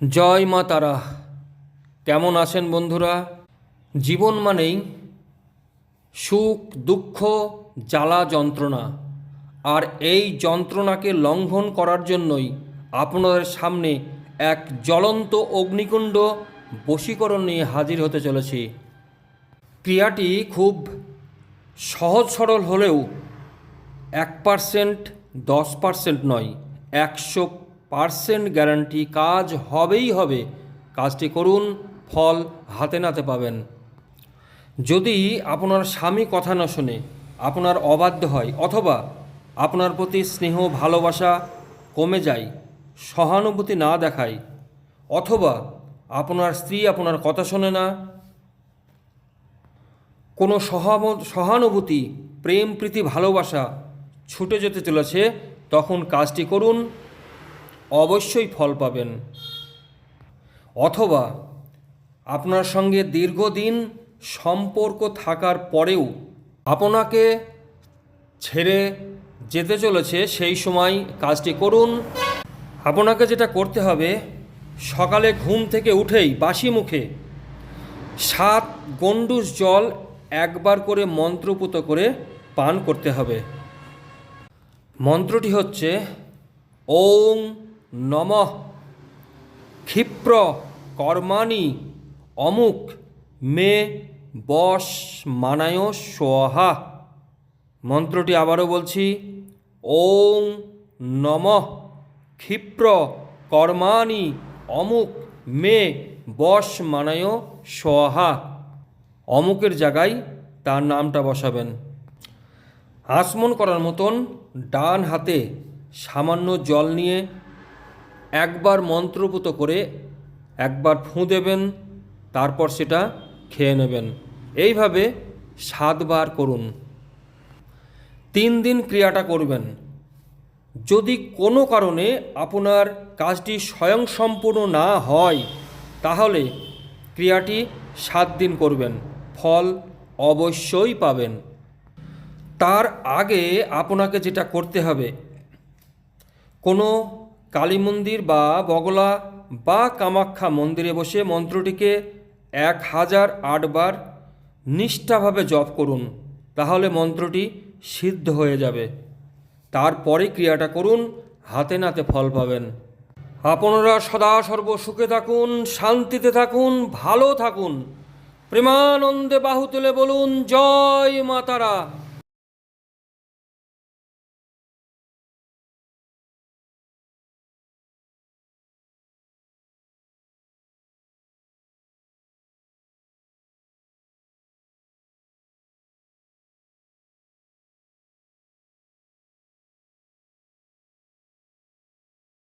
জয় মা তারা। কেমন আছেন বন্ধুরা? জীবন মানেই সুখ, দুঃখ, জ্বালা, যন্ত্রণা। আর এই যন্ত্রণাকে লঙ্ঘন করার জন্যই আপনাদের সামনে এক জ্বলন্ত অগ্নিকুণ্ড বশীকরণ নিয়ে হাজির হতে চলেছি। ক্রিয়াটি খুব সহজ সরল হলেও এক পার্সেন্ট, দশ পার্সেন্ট নয়, একশো পার্সেন্ট গ্যারান্টি কাজ হবেই হবে। কাজটি করুন, ফল হাতে নাতে পাবেন। যদি আপনার স্বামী কথা না শোনে, আপনার অবাধ্য হয় অথবা আপনার প্রতি স্নেহ, ভালোবাসা কমে যায়, সহানুভূতি না দেখায়, অথবা আপনার স্ত্রী আপনার কথা শোনে না, কোনো সহানুভূতি প্রেম প্রীতি ভালোবাসা ছুটে যেতে চলেছে, তখন কাজটি করুন অবশ্যই ফল পাবেন। অথবা আপনার সঙ্গে দীর্ঘদিন সম্পর্ক থাকার পরেও আপনাকে ছেড়ে যেতে চলেছে সেই সময় কাজটি করুন। আপনাকে যেটা করতে হবে, সকালে ঘুম থেকে উঠেই বাসি মুখে সাত গণ্ডুস জল একবার করে মন্ত্রপুত করে পান করতে হবে। মন্ত্রটি হচ্ছে, ওং নমঃ। ক্ষিপ্র, কর্মাণি, অমুক, মে, বশ, মানায়, সোহা। মন্ত্রটি আবারও বলছি, ওং নমঃ। ক্ষিপ্র, কর্মাণি, অমুক, মে, বশ, মানায়, সোহা। অমুকের জায়গায় তার নামটা বসাবেন। আসমন করার মতন ডান হাতে সামান্য জল নিয়ে একবার মন্ত্রপুত করে একবার ফুঁ দেবেন, তারপর সেটা খেয়ে নেবেন। এইভাবে সাতবার করুন। তিন দিন ক্রিয়াটা করবেন। যদি কোনো কারণে আপনার কাজটি স্বয়ংসম্পূর্ণ না হয়, তাহলে ক্রিয়াটি সাত দিন করবেন। ফল অবশ্যই পাবেন। তার আগে আপনাকে যেটা করতে হবে, কোনো কালী মন্দির বা বগলা বা কামাখ্যা মন্দিরে বসে মন্ত্রটিকে এক হাজার আটবার নিষ্ঠাভাবে জপ করুন, তাহলে মন্ত্রটি সিদ্ধ হয়ে যাবে। তারপরে ক্রিয়াটা করুন, হাতে নাতে ফল পাবেন। আপনারা সদা সর্ব সুখে থাকুন, শান্তিতে থাকুন, ভালো থাকুন। প্রেমানন্দে বাহু তুলে বলুন, জয় মাতারা।